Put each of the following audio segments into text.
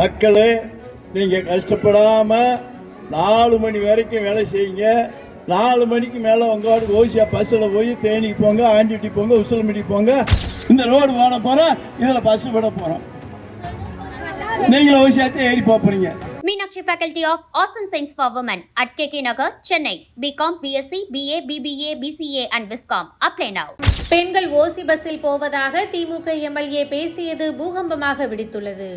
மக்களே நீங்கள் கஷ்டப்படாமல் நாலு மணி வரைக்கும் வேலை செய்யுங்க. நாலு மணிக்கு மேலே உங்கள் உங்களோட ஓசியா பஸ்ஸில் போய் தேனிக்கு போங்க ஆண்டிட்டி போங்க உசிலம்பட்டி போங்க. இந்த ரோடு போட போகிறோம் இதில் பஸ்ஸு விட போகிறோம் நீங்களும் ஓசியாத்தையும் ஏறி Meenakshi faculty of arts and science for women at K K Nagar Chennai BCom BSc BA BBA BCA and viscom apply now பெண்கள் ஓசி பஸ்ஸில் போவதாக திமுக எம்எல்ஏ பேசியது பூகம்பமாக விடுத்துள்ளது.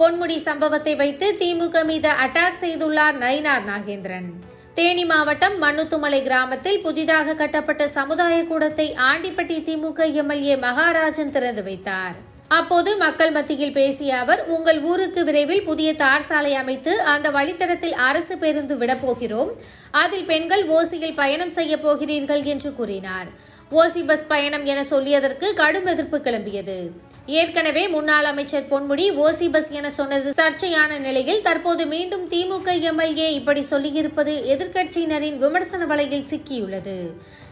பொன்முடி சம்பவத்தை வைத்து திமுக மீது அட்டாக் செய்துள்ளார் நயினார் நாகேந்திரன். தேனி மாவட்டம் மண்ணுத்துமலை கிராமத்தில் புதிதாக கட்டப்பட்ட சமுதாய கூடத்தை ஆண்டிப்பட்டி திமுக எம்எல்ஏ மகாராஜன் திறந்து வைத்தார். அப்போது மக்கள் மத்தியில் பேசிய அவர் உங்கள் ஊருக்கு விரைவில் புதிய தார் சாலை அமைத்து அந்த வழித்தடத்தில் அரசு பேருந்து விடப்போகிறோம் அதில் பெண்கள் ஓசியில் பயணம் செய்ய போகிறீர்கள் என்று கூறினார். ஓசி பஸ் பயணம் என சொல்லியதற்கு கடும் எதிர்ப்பு கிளம்பியது. ஏற்கனவே முன்னாள் அமைச்சர் பொன்முடி ஓசி பஸ் என சொன்னது சர்ச்சையான நிலையில் தற்போது மீண்டும் திமுக எம்எல்ஏ இப்படி சொல்லியிருப்பது எதிர்க்கட்சியினரின் விமர்சன வலையில் சிக்கியுள்ளது.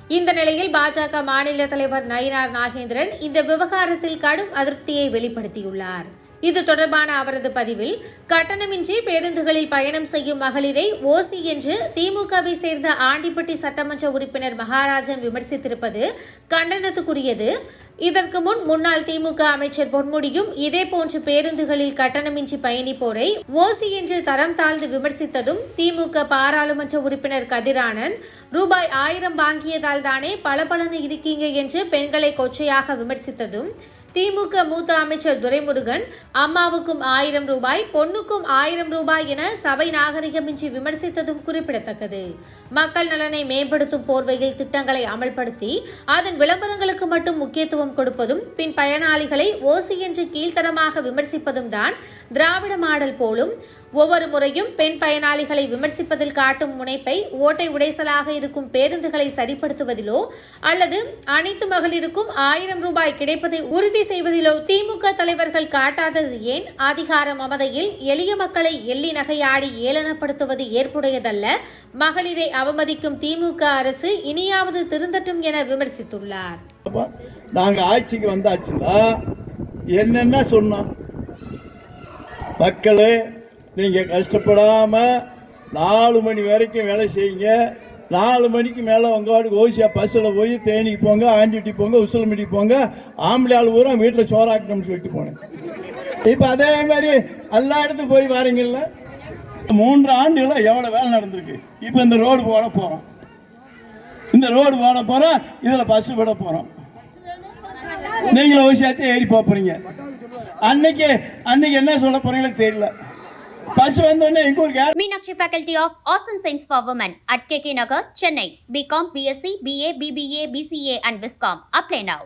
இந்த நிலையில் பாஜக மாநில தலைவர் நயினார் நாகேந்திரன் இந்த விவகாரத்தில் கடும் அதிருப்தியை வெளிப்படுத்தியுள்ளார். இது தொடர்பான அவரது பதிவில் கட்டணமின்றி பேருந்துகளில் பயணம் செய்யும் மகளிரை ஓசி என்று திமுகவை சேர்ந்த ஆண்டிப்பட்டி சட்டமன்ற உறுப்பினர் மகாராஜன் விமர்சித்திருப்பது கண்டனத்துக்குரியது. இதற்கு முன் முன்னாள் திமுக அமைச்சர் பொன்முடியும் இதே போன்று பேருந்துகளில் கட்டணமின்றி பயணிப்போரை ஓசி என்று தரம் தாழ்ந்து விமர்சித்ததும் திமுக பாராளுமன்ற உறுப்பினர் கதிரானந்த் ரூபாய் ஆயிரம் வாங்கியதால் தானே பளபளன்னு இருக்கீங்க என்று பெண்களை கொச்சையாக விமர்சித்ததும் திமுக மூத்த அமைச்சர் துரைமுருகன் அம்மாவுக்கும் ஆயிரம் ரூபாய் பொண்ணுக்கும் ஆயிரம் ரூபாய் என சபை நாகரிகமின்றி விமர்சித்ததும் குறிப்பிடத்தக்கது. மக்கள் நலனை மேம்படுத்தும் போர்வையில் திட்டங்களை அமல்படுத்தி அதன் விளம்பரங்களுக்கு மட்டும் முக்கியத்துவம் கொடுப்பதும் பின் பயனாளிகளை ஓசி என்று கீழ்த்தரமாக விமர்சிப்பதும் தான் திராவிட மாடல் போலும் ஒவ்வொரு முறையும் பெண் பயனாளிகளை விமர்சிப்பதில் காட்டும் முனைப்பை ஓட்டை உடைசலாக இருக்கும் பேருந்துகளை சரிப்படுத்துவதிலோ அல்லது அனைத்து மகளிருக்கும் ஆயிரம் ரூபாய் கிடைப்பதை உறுதி செய்வதிலோ திமுக தலைவர்கள் காட்டாதது ஏன்? அதிகார மமதையில் எளிய மக்களை எள்ளி நகையாடி ஏளனப்படுத்துவது ஏற்புடையதல்ல. மகளிரை அவமதிக்கும் திமுக அரசு இனியாவது திருந்தட்டும் என விமர்சித்துள்ளார். அப்போ ஆட்சிக்கு வந்தாச்சுன்னா என்னென்ன சொன்னோம்? மக்களே நீங்கள் கஷ்டப்படாமல் நாலு மணி வரைக்கும் வேலை செய்யுங்க. நாலு மணிக்கு மேலே உங்களோட ஓசியா பஸ்ஸில் போய் தேனிக்கு போங்க ஆண்டிட்டி போங்க உசிலம்பட்டி போங்க ஆம்பளை ஆள் பூரா வீட்டில் சோறாக்கணும்னு சொல்லிட்டு போனேன். இப்போ அதே மாதிரி எல்லா இடத்துக்கும் போய் வரீங்கல்ல? மூன்று ஆண்டுகள எவ்வளோ வேலை நடந்திருக்கு? இப்போ இந்த ரோடு போட போகிறோம் இந்த ரோடு போட போகிறோம் இதில் பஸ் விட போகிறோம் நீங்களும் ஓசியாத்தையும் ஏறி போகிறீங்க அன்னைக்கு அன்னைக்கு என்ன சொல்ல போகிறீங்களோ தெரியல. Meenakshi faculty of arts and science for women at KK Nagar Chennai BCom BSc BA BBA BCA and viscom apply now